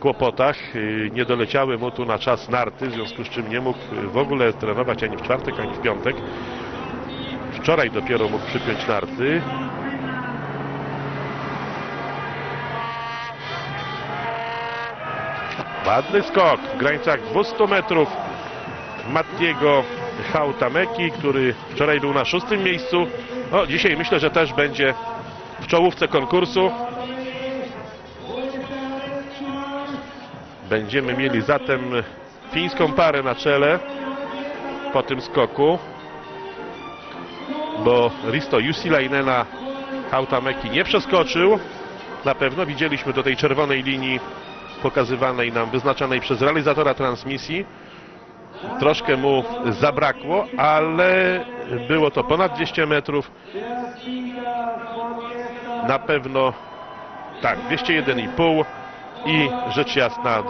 kłopotach. Y, Nie doleciały mu tu na czas narty, w związku z czym nie mógł y, w ogóle trenować ani w czwartek, ani w piątek. Wczoraj dopiero mógł przypiąć narty. Ładny skok w granicach 200 metrów Mattiego Hautameki, który wczoraj był na szóstym miejscu. No, dzisiaj myślę, że też będzie w czołówce konkursu. Będziemy mieli zatem fińską parę na czele po tym skoku, bo Risto Jusilainena Hautameki nie przeskoczył. Na pewno widzieliśmy do tej czerwonej linii pokazywanej nam, wyznaczonej przez realizatora transmisji. Troszkę mu zabrakło, ale było to ponad 200 metrów. Na pewno tak, 201,5 i rzecz jasna